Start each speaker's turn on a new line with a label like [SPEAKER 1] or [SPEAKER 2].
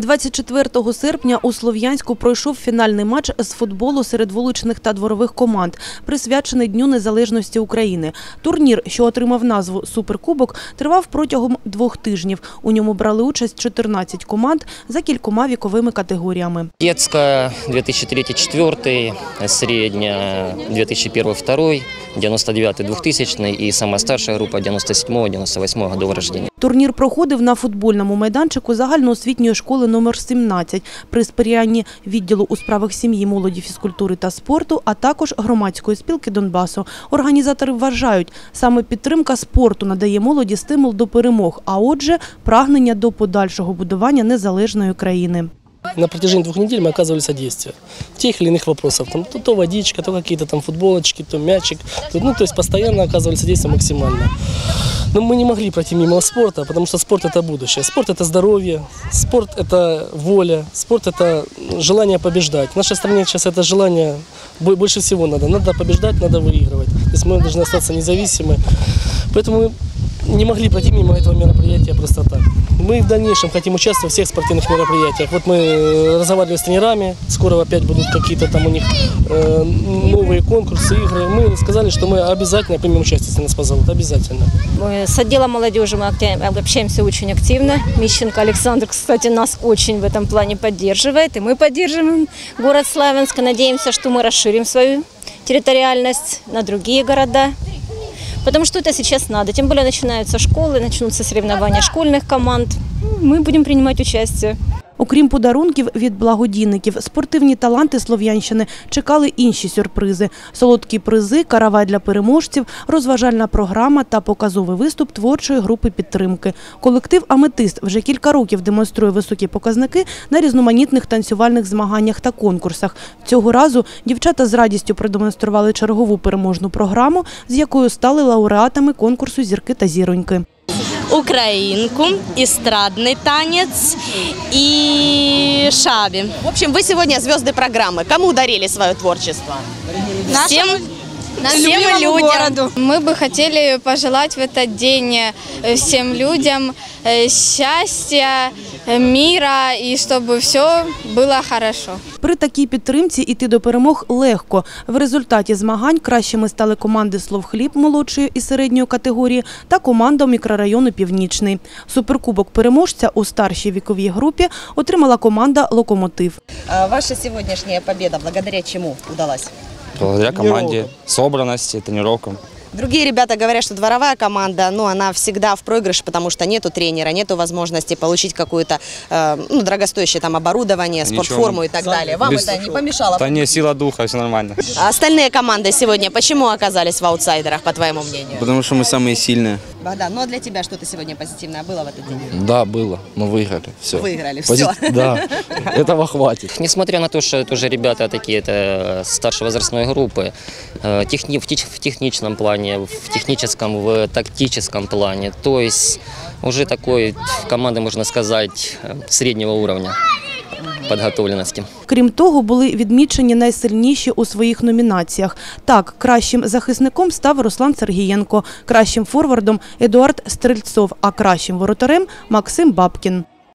[SPEAKER 1] 24 серпня у Слов'янську пройшов фінальний матч з футболу серед вуличних та дворових команд, присвячений Дню Незалежності України. Турнір, що отримав назву Суперкубок, тривав протягом двох тижнів. У ньому брали участь 14 команд за кількома віковими категоріями.
[SPEAKER 2] Детская 2003-2004, средняя 2001-2002, 99-2000 и самая старшая группа 97-98 годов рождения.
[SPEAKER 1] Турнір проходив на футбольному майданчику загальноосвітньої школи номер 17 при сприянні відділу у справах сім'ї, молоді, фізкультури та спорту, а також громадської спілки Донбасу. Організатори вважають, саме підтримка спорту надає молоді стимул до перемог, а отже, прагнення до подальшого будування незалежної країни.
[SPEAKER 3] На протяжении двух недель мы оказывали содействие в тех или иных вопросах. Там, то, то водичка, то какие-то там футболочки, то мячик. То, ну, то есть постоянно оказывали содействие максимально. Но мы не могли пройти мимо спорта, потому что спорт это будущее. Спорт это здоровье, спорт это воля, спорт это желание побеждать. В нашей стране сейчас это желание бо- больше всего надо. Надо побеждать, надо выигрывать. То есть мы должны остаться независимы. Поэтому не могли пройти мимо этого мероприятия просто так. Мы в дальнейшем хотим участвовать в всех спортивных мероприятиях. Вот мы э, разговаривали с тренерами, скоро опять будут какие-то там у них э, новые конкурсы, игры. Мы сказали, что мы обязательно примем участие, если нас позовут, обязательно.
[SPEAKER 4] Мы С отделом молодежи мы общаемся очень активно. Мищенко Александр, кстати, нас очень в этом плане поддерживает. И мы поддерживаем город Славянск. Надеемся, что мы расширим свою территориальность на другие города. Потому что это сейчас надо. Тем более начинаются школы, начнутся соревнования школьных команд. Мы будем принимать участие.
[SPEAKER 1] Окрім подарунків від благодійників, спортивні таланти Слов'янщини чекали інші сюрпризи: солодкі призи, каравай для переможців, розважальна програма та показовий виступ творчої групи підтримки. Колектив Аметист вже кілька років демонструє високі показники на різноманітних танцювальних змаганнях та конкурсах. Цього разу дівчата з радістю продемонстрували чергову переможну програму, з якою стали лауреатами конкурсу Зірки та зіроньки
[SPEAKER 5] украинку, эстрадный танец и шаби.
[SPEAKER 6] В общем, вы сегодня звезды программы. Кому дарили свое творчество?
[SPEAKER 5] Всем, всем
[SPEAKER 7] любимому
[SPEAKER 5] людям.
[SPEAKER 7] Мы бы хотели пожелать в этот день э, всем людям э, счастья, э, мира и чтобы все было хорошо.
[SPEAKER 1] При такій підтримці іти до перемог легко. В результаті змагань кращими стали команди «Словхліб» молодшої і середньої категорії та команда мікрорайону Північний. Суперкубок переможця у старшій віковій групі отримала команда Локомотив.
[SPEAKER 6] А Ваша сегодняшняя победа благодаря чему удалась?
[SPEAKER 8] Благодаря команде, собранности, тренировкам.
[SPEAKER 6] Другие ребята говорят, что дворовая команда, ну, она всегда в проигрыше, потому что нету тренера, нету возможности получить какое-то э, ну, дорогостоящее там оборудование,
[SPEAKER 8] Ничего.
[SPEAKER 6] спортформу и так далее. Вам
[SPEAKER 8] Без-
[SPEAKER 6] это не помешало?
[SPEAKER 8] Да не, сила духа, все нормально.
[SPEAKER 6] А Остальные команды сегодня почему оказались в аутсайдерах, по твоему мнению?
[SPEAKER 9] Потому что мы самые сильные.
[SPEAKER 6] Богдан, ну а для тебя что-то сегодня позитивное было в этот день?
[SPEAKER 9] Да, было. Мы выиграли. Все.
[SPEAKER 6] Выиграли, всё.
[SPEAKER 9] Да, этого хватит.
[SPEAKER 2] Несмотря на то, что это уже ребята такие это старшей возрастной группы, э, техни- в, тех- в техничном плане, в техническом, в тактическом плане, то есть уже такой команды, можно сказать, э, среднего уровня подготовленности.
[SPEAKER 1] Крім того, були відмічені найсильніші у своїх номінаціях. Так, кращим захисником став Руслан Сергієнко, кращим форвардом Едуард Стрельцов, а кращим воротарем Максим Бабкін.